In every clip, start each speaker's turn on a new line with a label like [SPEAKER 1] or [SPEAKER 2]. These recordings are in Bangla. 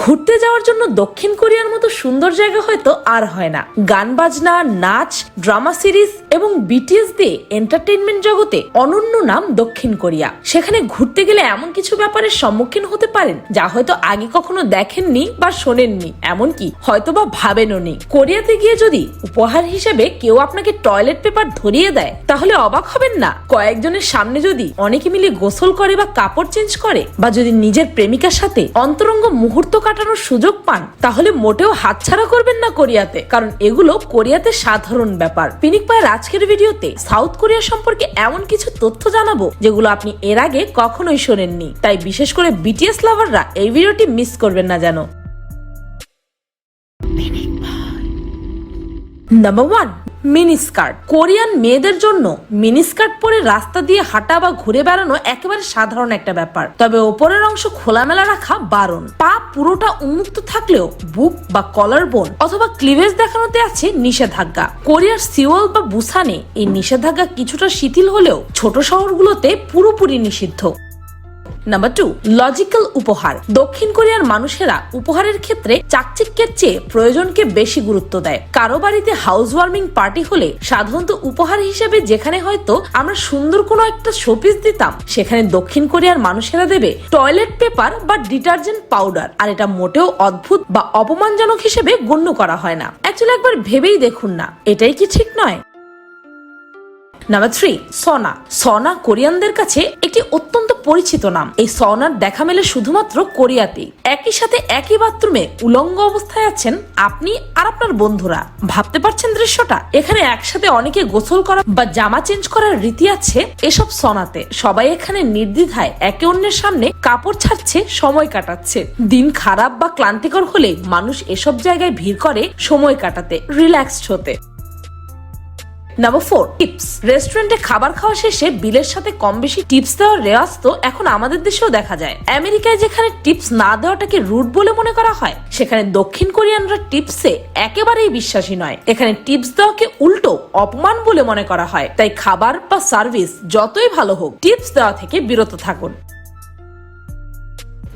[SPEAKER 1] ঘুরতে যাওয়ার জন্য দক্ষিণ কোরিয়ার মতো সুন্দর জায়গা হয়তো আর হয় না। গান বাজনা, নাচ, ড্রামা সিরিজ এবং বিটিএস দিয়ে এন্টারটেইনমেন্ট জগতে অনন্য নাম দক্ষিণ কোরিয়া। সেখানে ঘুরতে গেলে এমন কিছু ব্যাপারের সম্মুখীন হতে পারেন যা হয়তো আগে কখনো দেখেননি বা শোনেননি। এমনকি হয়তো বা ভাবেনও নি। কোরিয়াতে গিয়ে যদি উপহার হিসেবে কেউ আপনাকে টয়লেট পেপার ধরিয়ে দেয়, তাহলে অবাক হবেন না। কয়েকজনের সামনে যদি অনেকে মিলে গোসল করে বা কাপড় চেঞ্জ করে বা যদি নিজের প্রেমিকার সাথে অন্তরঙ্গ মুহূর্ত কাটানোর সুযোগ পান তাহলে মোটেও হাতছাড়া করবেন না কোরিয়াতে কারণ এগুলো কোরিয়াতে সাধারণ ব্যাপার। পিনিক পায়ের আজকের ভিডিওতে সাউথ কোরিয়া সম্পর্কে এমন কিছু তথ্য জানাব যেগুলো আপনি এর আগে কখনোই শোনেননি। তাই বিশেষ করে বিটিএস লাভাররা এই ভিডিওটি মিস করবেন না যেন। Number one mini skirt Korean মেয়েদের জন্য মিনি স্কার্ট পরে রাস্তা দিয়ে হাঁটা বা ঘুরে বেড়ানো একেবারে সাধারণ একটা ব্যাপার। তবে ওপরের অংশ খোলামেলা রাখা বারণ। পা পুরোটা উন্মুক্ত থাকলেও বুক বা কলার বোন অথবা ক্লিভেজ দেখানোতে আছে নিষেধাজ্ঞা। কোরিয়ার সিওল বা বুসানে এই নিষেধাজ্ঞা কিছুটা শিথিল হলেও ছোট শহরগুলোতে পুরোপুরি নিষিদ্ধ। নাম্বার টু লজিক্যাল উপহার। দক্ষিণ কোরিয়ার মানুষেরা উপহারের ক্ষেত্রে চাকচিক্যের চেয়ে প্রয়োজনকে বেশি গুরুত্ব দেয়। কারও বাড়িতে হাউস ওয়ার্মিং পার্টি হলে সাধারণত উপহার হিসেবে যেখানে হয়তো আমরা সুন্দর কোনো একটা শোপিস দিতাম, সেখানে দক্ষিণ কোরিয়ার মানুষেরা দেবে টয়লেট পেপার বা ডিটারজেন্ট পাউডার আর এটা মোটেও অদ্ভুত বা অপমানজনক হিসেবে গণ্য করা হয় না। অ্যাকচুয়ালি একবার ভেবেই দেখুন না, এটাই কি ঠিক নয়? নাম্বার থ্রি সনা সনা কোরিয়ানদের কাছে একটি অত্যন্ত পরিচিত নাম। এই সনার দেখা মেলে শুধুমাত্র কোরিয়াতেই। একই সাথে একই বাথরুমে উলঙ্গ অবস্থায় আছেন আপনি আর আপনার বন্ধুরা। ভাবতে পারছেন দৃশ্যটা? এখানে একসাথে অনেকে গোসল করা বা জামা চেঞ্জ করার রীতি আছে এসব সনাতে সবাই এখানে নির্দ্বিধায় একে অন্যের সামনে কাপড় ছাড়ছে, সময় কাটাচ্ছে। দিন খারাপ বা ক্লান্তিকর হলে মানুষ এসব জায়গায় ভিড় করে সময় কাটাতে রিল্যাক্সড হতে। নাম্বার ফোর টিপস রেস্টুরেন্টে খাবার খাওয়া শেষে বিলের সাথে কম বেশি টিপস দেওয়ার রেওয়াজ তো এখন আমাদের দেশেও দেখা যায়। আমেরিকায় যেখানে টিপস না দেওয়াটাকে রুট বলে মনে করা হয়? সেখানে দক্ষিণ কোরিয়ানরা টিপসে একেবারেই বিশ্বাসী নয়। এখানে টিপস দেওয়াকে উল্টো অপমান বলে মনে করা হয়। তাই খাবার বা সার্ভিস যতই ভালো হোক টিপস দেওয়া থেকে বিরত থাকুন।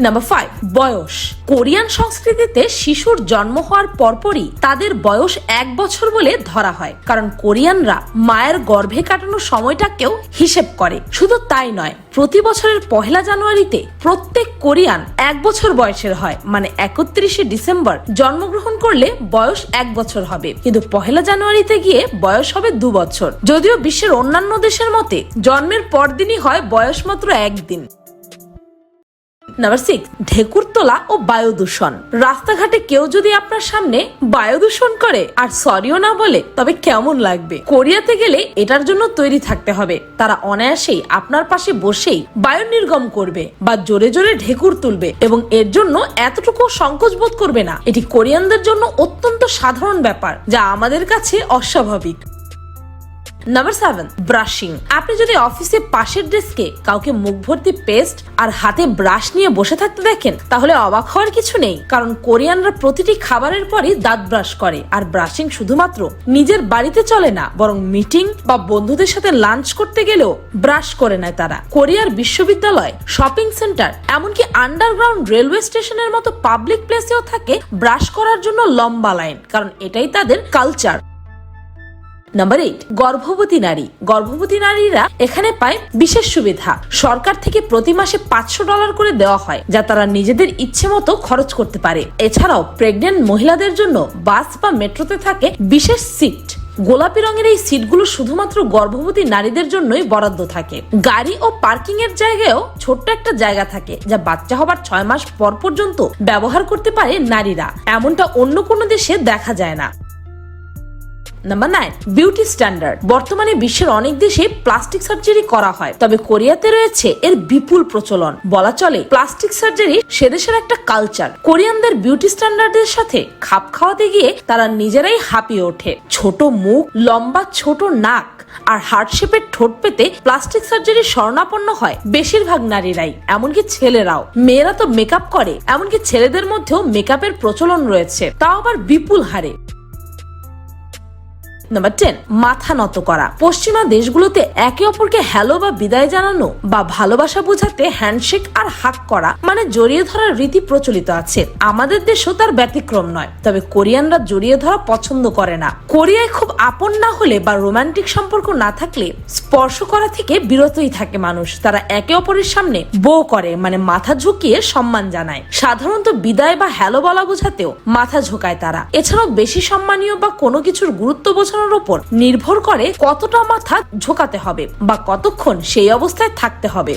[SPEAKER 1] নাম্বার ফাইভ বয়স। কোরিয়ান সংস্কৃতিতে শিশুর জন্ম হওয়ার পরপরই তাদের বয়স এক বছর বলে ধরা হয়। কারণ কোরিয়ানরা মায়ের গর্ভে কাটানোর সময়টাকেও হিসেব করে। শুধু তাই নয়, প্রতি বছরের পহেলা জানুয়ারিতে প্রত্যেক কোরিয়ান এক বছর বয়সের হয়। মানে একত্রিশে ডিসেম্বর জন্মগ্রহণ করলে বয়স এক বছর হবে। কিন্তু পহেলা জানুয়ারিতে গিয়ে বয়স হবে দু বছর। যদিও বিশ্বের অন্যান্য দেশের মতে জন্মের পরদিনই হয় বয়স মাত্র একদিন। নাম্বার সিক্স ঢেকুর তোলা ও বায়ু দূষণ। রাস্তাঘাটে কেউ যদি আপনার সামনে বায়ু দূষণ করে, আর সরিও না বলে, তবে কেমন লাগবে? কোরিয়াতে গেলে এটার জন্য তৈরি থাকতে হবে। তারা অনায়াসেই আপনার পাশে বসেই বায়ু নির্গম করবে বা জোরে জোরে ঢেকুর তুলবে এবং এর জন্য এতটুকু সংকোচ বোধ করবে না। এটি কোরিয়ানদের জন্য অত্যন্ত সাধারণ ব্যাপার, যা আমাদের কাছে অস্বাভাবিক। নাম্বার সেভেন ব্রাশিং আপনি যদি অফিসে পাশের ডেস্কে কাউকে মুখ ভর্তি পেস্ট আর হাতে ব্রাশ নিয়ে বসে থাকতে দেখেন, তাহলে অবাক হওয়ার কিছু নেই, কারণ কোরিয়ানরা প্রতিটি খাবারের পরই দাঁত ব্রাশ করে, আর ব্রাশিং শুধুমাত্র নিজের বাড়িতে চলে না, বরং মিটিং বা বন্ধুদের সাথে লাঞ্চ করতে গেলেও ব্রাশ করে নেয় তারা। কোরিয়ার বিশ্ববিদ্যালয় শপিং সেন্টার এমনকি আন্ডারগ্রাউন্ড রেলওয়ে স্টেশনের মতো পাবলিক প্লেসেও থাকে ব্রাশ করার জন্য লম্বা লাইন কারণ এটাই তাদের কালচার নাম্বার এইট গর্ভবতী নারী। গর্ভবতী নারীরা এখানে পায় বিশেষ সুবিধা। সরকার থেকে প্রতি মাসে পাঁচশো ডলার করে দেওয়া হয়, যা তারা নিজেদের ইচ্ছে মতো খরচ করতে পারে। এছাড়াও প্রেগনেন্ট মহিলাদের জন্য বাস বা মেট্রোতে থাকে বিশেষ সিট গোলাপি রঙের এই সিটগুলো শুধুমাত্র গর্ভবতী নারীদের জন্যই বরাদ্দ থাকে। গাড়ি ও পার্কিং এর জায়গায়ও ছোট্ট একটা জায়গা থাকে, যা বাচ্চা হবার ছয় মাস পর পর্যন্ত ব্যবহার করতে পারে নারীরা। এমনটা অন্য কোনো দেশে দেখা যায় না। নাম্বার নাইন বিউটি স্ট্যান্ডার্ড বর্তমানে বিশ্বের অনেক দেশে প্লাস্টিক সার্জারি করা হয়। তবে কোরিয়াতে রয়েছে এর বিপুল প্রচলন। বলা চলে প্লাস্টিক সার্জারি সে দেশের একটা কালচার কোরিয়ানদের বিউটি স্ট্যান্ডার্ডের সাথে খাপ খাওয়াতে গিয়ে তারা নিজেরাই হাঁপিয়ে ওঠে। ছোট মুখ, লম্বা ছোট নাক আর হার্ট শেপের ঠোঁট পেতে প্লাস্টিক সার্জারি শরণাপন্ন হয় বেশিরভাগ নারীরাই। এমনকি ছেলেরাও। মেয়েরা তো মেকআপ করে, এমনকি ছেলেদের মধ্যেও মেকআপের প্রচলন রয়েছে। তাও আবার বিপুল হারে। নাম্বার টেন মাথা নত করা। পশ্চিমা দেশগুলোতে একে অপরকে হ্যালো বা বিদায় জানানো বা ভালোবাসা বোঝাতে হ্যান্ডশেক আর হাক করা মানে জড়িয়ে ধরার রীতি প্রচলিত আছে। আমাদের দেশও তার ব্যতিক্রম নয়, তবে কোরিয়ানরা জড়িয়ে ধরা পছন্দ করে না। কোরিয়ায় খুব আপন না হলে বা রোমান্টিক সম্পর্ক না থাকলে স্পর্শ করা থেকে বিরতই থাকে মানুষ। তারা একে অপরের সামনে বো করে মানে মাথা ঝুঁকিয়ে সম্মান জানায়। সাধারণত বিদায় বা হ্যালো বলা বোঝাতেও মাথা ঝোঁকায় তারা। এছাড়াও বেশি সম্মানীয় বা কোনো কিছুর গুরুত্ব বোঝানোর উপর নির্ভর করে কতটা মাথা ঝোকাতে হবে বা কতক্ষণ সেই অবস্থায় থাকতে হবে।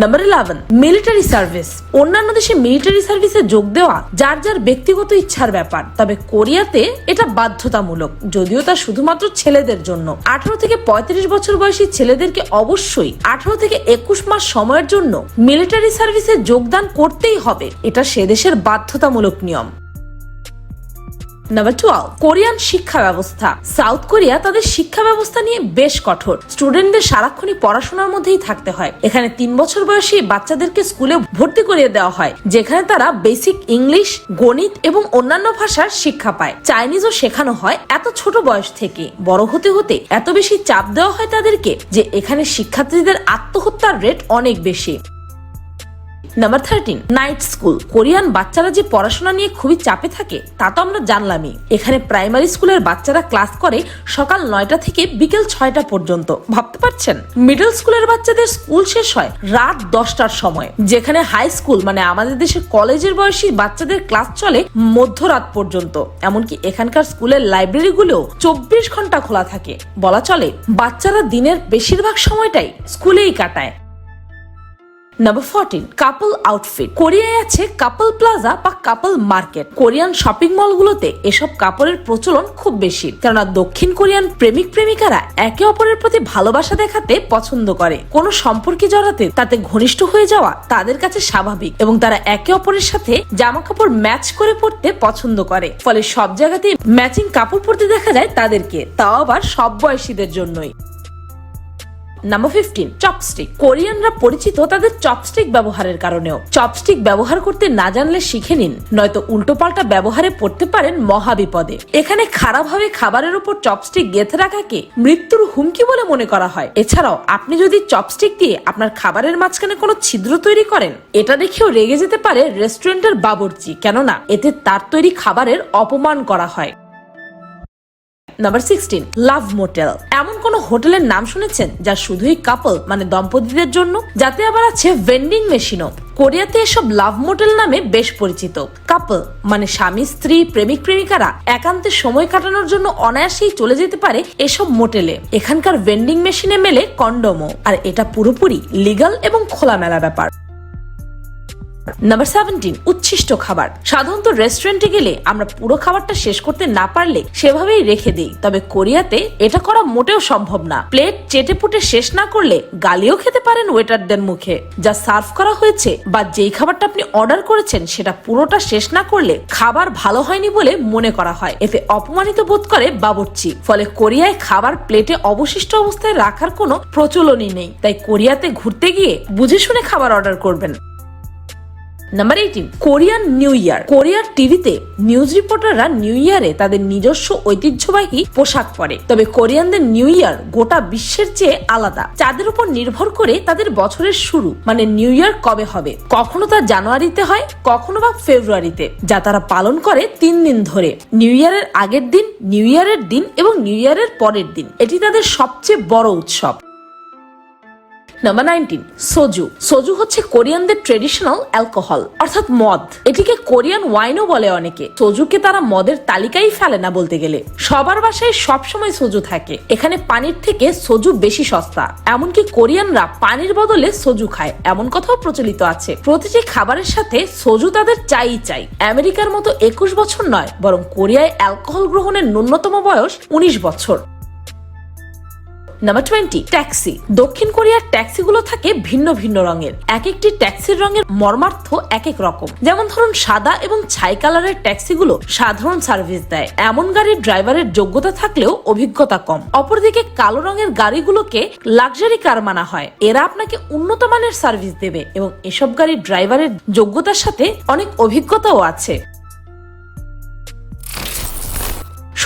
[SPEAKER 1] নাম্বার ইলেভেন মিলিটারি সার্ভিস অন্যান্য দেশে মিলিটারি সার্ভিসে যোগ দেওয়া যার যার ব্যক্তিগত ইচ্ছার ব্যাপার, তবে কোরিয়াতে এটা বাধ্যতামূলক, যদিও তা শুধুমাত্র ছেলেদের জন্য। আঠারো থেকে পঁয়ত্রিশ বছর বয়সী ছেলেদেরকে অবশ্যই আঠারো থেকে একুশ মাস সময়ের জন্য মিলিটারি সার্ভিসে যোগদান করতেই হবে। এটা সে দেশের বাধ্যতামূলক নিয়ম। নাম্বার টুয়েলভ কোরিয়ান শিক্ষা ব্যবস্থা। সাউথ কোরিয়া তাদের শিক্ষা ব্যবস্থা নিয়ে বেশ কঠোর। স্টুডেন্টদের সারাক্ষণই পড়াশোনার মধ্যেই থাকতে হয়। এখানে তিন বছর বয়সী বাচ্চাদেরকে স্কুলে ভর্তি করিয়ে দেওয়া হয়, যেখানে তারা বেসিক ইংলিশ গণিত এবং অন্যান্য ভাষার শিক্ষা পায়। চাইনিজও শেখানো হয় এত ছোট বয়স থেকে। বড় হতে হতে এত বেশি চাপ দেওয়া হয় তাদেরকে যে এখানে শিক্ষার্থীদের আত্মহত্যার রেট অনেক বেশি। Number thirteen night school Korean বাচ্চারা যে পড়াশোনা নিয়ে খুবই চাপে থাকে, তা তো আমরা জানলামই। এখানে প্রাইমারি স্কুলের বাচ্চারা ক্লাস করে সকাল নয়টা থেকে বিকেল ছয়টা পর্যন্ত। ভাবতে পারছেন? মিডল স্কুলের বাচ্চাদের স্কুল শেষ হয় রাত দশটার সময়। যেখানে হাই স্কুল মানে আমাদের দেশের কলেজের বয়সী বাচ্চাদের ক্লাস চলে মধ্যরাত পর্যন্ত। এমনকি এখানকার স্কুলের লাইব্রেরিগুলো চব্বিশ ঘণ্টা খোলা থাকে। বলা চলে, বাচ্চারা দিনের বেশিরভাগ সময়টাই স্কুলেই কাটায়। নাম্বার ফোরটিন কাপল আউটফিট কোরিয়ায় আছে কাপল প্লাজা বা কাপল মার্কেট কোরিয়ান শপিং মলগুলোতে এসব কাপড়ের প্রচলন খুব বেশি। কেননা দক্ষিণ কোরিয়ান প্রেমিক প্রেমিকারা একে অপরের প্রতি ভালোবাসা দেখাতে পছন্দ করে। কোনো সম্পর্কে জড়াতে তাতে ঘনিষ্ঠ হয়ে যাওয়া তাদের কাছে স্বাভাবিক এবং তারা একে অপরের সাথে জামা কাপড় ম্যাচ করে পড়তে পছন্দ করে। ফলে সব জায়গাতেই ম্যাচিং কাপড় পরতে দেখা যায় তাদেরকে। তাও আবার সব বয়সীদের জন্যই। নাম্বার ফিফটিন চপস্টিক কোরিয়ানরা পরিচিত তাদের চপস্টিক ব্যবহারের কারণেও। চপস্টিক ব্যবহার করতে না জানলে শিখে নিন, নয়তো উল্টোপাল্টা ব্যবহারে পড়তে পারেন মহাবিপদে। এখানে খারাপভাবে খাবারের উপর চপস্টিক গেঁথে রাখাকে মৃত্যুর হুমকি বলে মনে করা হয়। এছাড়াও, আপনি যদি চপস্টিক দিয়ে আপনার খাবারের মাঝখানে কোনো ছিদ্র তৈরি করেন, এটা দেখেও রেগে যেতে পারে রেস্টুরেন্টের বাবুর্চি, কেননা এতে তার তৈরি খাবারের অপমান করা হয়। নাম্বার সিক্সটিন লাভ মোটেল এমন কোন হোটেলের নাম শুনেছেন যা শুধুই কাপল মানে দম্পতিদের জন্য? যাতে আবার আছে ভেন্ডিং মেশিনও কোরিয়াতে এসব লাভ মোটেল নামে বেশ পরিচিত। কাপল মানে স্বামী, স্ত্রী, প্রেমিক, প্রেমিকারা একান্তে সময় কাটানোর জন্য অনায়াসেই চলে যেতে পারে এসব মোটেলে। এখানকার ভেন্ডিং মেশিনে মেলে কন্ডমও আর এটা পুরোপুরি লিগাল এবং খোলামেলা ব্যাপার। নাম্বার সেভেন্টিন উচ্ছিষ্ট খাবার। সাধারণত রেস্টুরেন্টে গেলে আমরা পুরো খাবারটা শেষ করতে না পারলে সেভাবেই রেখে দিই। তবে কোরিয়াতে এটা করা মোটেও সম্ভব না। প্লেট চেটে পুটে শেষ না করলে গালিও খেতে পারেন ওয়েটারদের মুখে। যা সার্ভ করা হয়েছে বা যেই খাবারটা আপনি অর্ডার করেছেন সেটা পুরোটা শেষ না করলে খাবার ভালো হয়নি বলে মনে করা হয়। এতে অপমানিত বোধ করে বাবুর্চি। ফলে কোরিয়ায় খাবার প্লেটে অবশিষ্ট অবস্থায় রাখার কোনো প্রচলনই নেই। তাই কোরিয়াতে ঘুরতে গিয়ে বুঝে শুনে খাবার অর্ডার করবেন। Number eighteen Korean new year কোরিয়ার টিভিতে নিউজ রিপোর্টাররা নিউ ইয়ারে তাদের নিজস্ব ঐতিহ্যবাহী পোশাক পরে। তবে কোরিয়ানদের নিউ ইয়ার গোটা বিশ্বের চেয়ে আলাদা চাঁদের উপর নির্ভর করে তাদের বছরের শুরু মানে নিউ ইয়ার কবে হবে? কখনো তা জানুয়ারিতে হয়, কখনো বা ফেব্রুয়ারিতে, যা তারা পালন করে তিন দিন ধরে। নিউ ইয়ারের আগের দিন নিউ ইয়ারের দিন এবং নিউ ইয়ারের পরের দিন, এটি তাদের সবচেয়ে বড় উৎসব। নাম্বার নাইনটিন সোজু সোজু হচ্ছে কোরিয়ানদের ট্রেডিশনাল অ্যালকোহল অর্থাৎ মদ। এটিকে কোরিয়ান ওয়াইনও বলে অনেকে। সোজুকে তারা মদের তালিকাই ফেলে না বলতে গেলে। সবার বাসায় সবসময় সোজু থাকে। এখানে পানির থেকে সোজু বেশি সস্তা। এমনকি কোরিয়ানরা পানির বদলে সোজু খায়। এমন কথাও প্রচলিত আছে। প্রতিটি খাবারের সাথে সোজু তাদের চাই চাই। আমেরিকার মতো একুশ বছর নয়, বরং কোরিয়ায় অ্যালকোহল গ্রহণের ন্যূনতম বয়স উনিশ বছর। নাম্বার টোয়েন্টি ট্যাক্সি দক্ষিণ কোরিয়ার ট্যাক্সিগুলো থাকে ভিন্ন ভিন্ন রঙের। এক একটি ট্যাক্সির রঙের মর্মার্থ এক এক রকম। যেমন ধরুন সাদা এবং ছাই কালারের ট্যাক্সিগুলো সাধারণ সার্ভিস দেয়। এমন গাড়ির ড্রাইভারের যোগ্যতা থাকলেও অভিজ্ঞতা কম। অপরদিকে কালো রঙের গাড়িগুলোকে লাক্সারি কার মানা হয়। এরা আপনাকে উন্নত মানের সার্ভিস দেবে এবং এসব গাড়ির ড্রাইভারের যোগ্যতার সাথে অনেক অভিজ্ঞতাও আছে।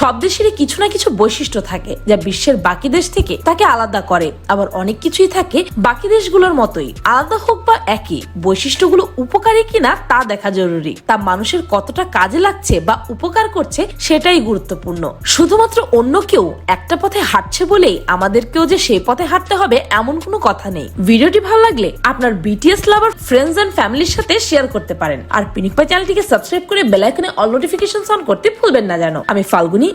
[SPEAKER 1] সব দেশেরই কিছু না কিছু বৈশিষ্ট্য থাকে যা বিশ্বের বাকি দেশ থেকে তাকে আলাদা করে। আবার অনেক কিছুই থাকে বাকি দেশগুলোর মতোই। আলাদা হোক বা একই, বৈশিষ্ট্যগুলো উপকারী কিনা তা দেখা জরুরি। তা মানুষের কতটা কাজে লাগছে বা উপকার করছে সেটাই গুরুত্বপূর্ণ। শুধুমাত্র অন্য কেউ একটা পথে হাঁটছে বলেই আমাদেরকেও যে সেই পথে হাঁটতে হবে এমন কোনো কথা নেই। ভিডিওটি ভালো লাগলে আপনার বিটিএস লাভার ফ্রেন্ডস এন্ড ফ্যামিলির সাথে শেয়ার করতে পারেন। আর পিনিক পাই চ্যানেলটিকে সাবস্ক্রাইব করে বেল আইকনে অল নোটিফিকেশন অন করতে ভুলবেন না জানো আমি ফাল্গুনি